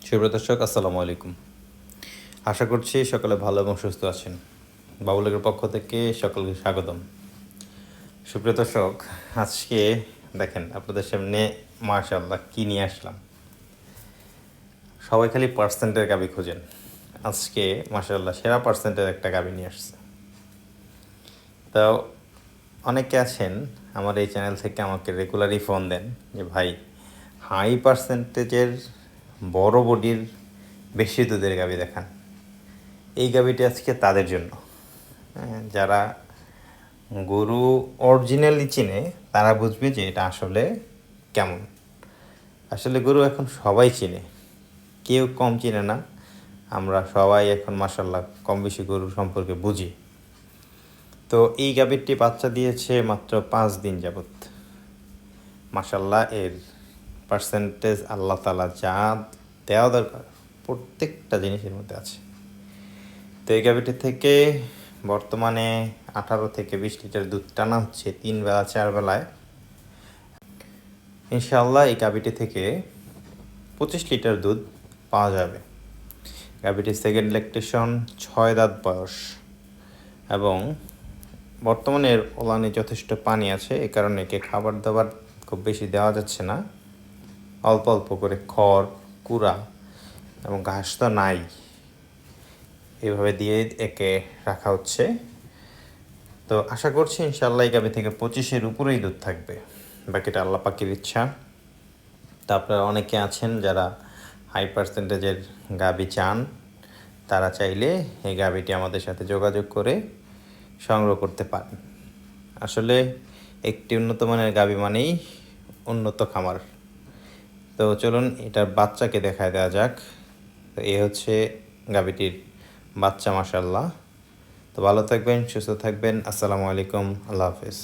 সুপ্রিয় দর্শক, আসসালামু আলাইকুম। আশা করছি সকলে ভালো এবং সুস্থ আছেন। বাবুলের পক্ষ থেকে সকলকে স্বাগতম। সুপ্রিয় দর্শক, আজকে দেখেন আপনাদের সামনে মার্শাল্লাহ কী নিয়ে আসলাম? সবাই খালি পার্সেন্টের গাবি খোঁজেন। আজকে মার্শাল্লাহ সেরা পার্সেন্টের একটা গাবি নিয়ে আসছে। তো, অনেকে আছেন, আমার এই চ্যানেল থেকে আমাকে রেগুলারই ফোন দেন যে, ভাই হাই পার্সেন্টেজের বড় বডির বেশি দুধের গাবি দেখান। এই গাবিটি আজকে তাদের জন্য। হ্যাঁ, যারা গরু অরিজিনালি চিনে তারা বুঝবে যে এটা আসলে কেমন। আসলে গরু এখন সবাই চিনে। কেউ কম চিনে না। আমরা সবাই এখন মাসাল্লাহ কম বেশি গরু সম্পর্কে বুঝি। তো এই গাভীরটি বাচ্চা দিয়েছে মাত্র পাঁচ দিন যাবত মাসাল্লাহ এর পার্সেন্টেজ আল্লাহ তালা যা দেওয়া দরকার, প্রত্যেকটা জিনিসের মধ্যে আছে। তো এই গাভীটি থেকে বর্তমানে আঠারো থেকে বিশ লিটার দুধ টানা হচ্ছে তিন বেলা, চার বেলায়। ইনশাআল্লাহ এই গাভীটি থেকে পঁচিশ লিটার দুধ পাওয়া যাবে। গাভীটির সেকেন্ড ল্যাকটেশন ছয় দাঁত বয়স। এবং বর্তমানে এর ওলানে যথেষ্ট পানি আছে, এ কারণে একে খাবার দাবার খুব বেশি দেওয়া যাচ্ছে না। অল্প অল্প করে খড়, কুড়া এবং ঘাস তো নাই। এভাবে দিয়ে একে রাখা হচ্ছে। তো আশা করছি ইনশাল্লাহ গাভী থেকে পঁচিশের উপরেই দুধ থাকবে। বাকিটা আল্লাহ পাখির ইচ্ছা। তা আপনারা অনেকে আছেন যারা হাই পার্সেন্টেজের গাবি চান, তারা চাইলে এই গাবিটি আমাদের সাথে যোগাযোগ করে সংগ্রহ করতে পারেন। আসলে একটি উন্নত মানের গাবি মানেই উন্নত খামার। তো চলুন এটার বাচ্চাকে দেখায় দেওয়া যাক। তো এ হচ্ছে গাবিটির বাচ্চা মাসাল্লাহ তো ভালো থাকবেন, সুস্থ থাকবেন। আসসালামু আলাইকুম। আল্লাহ হাফেজ।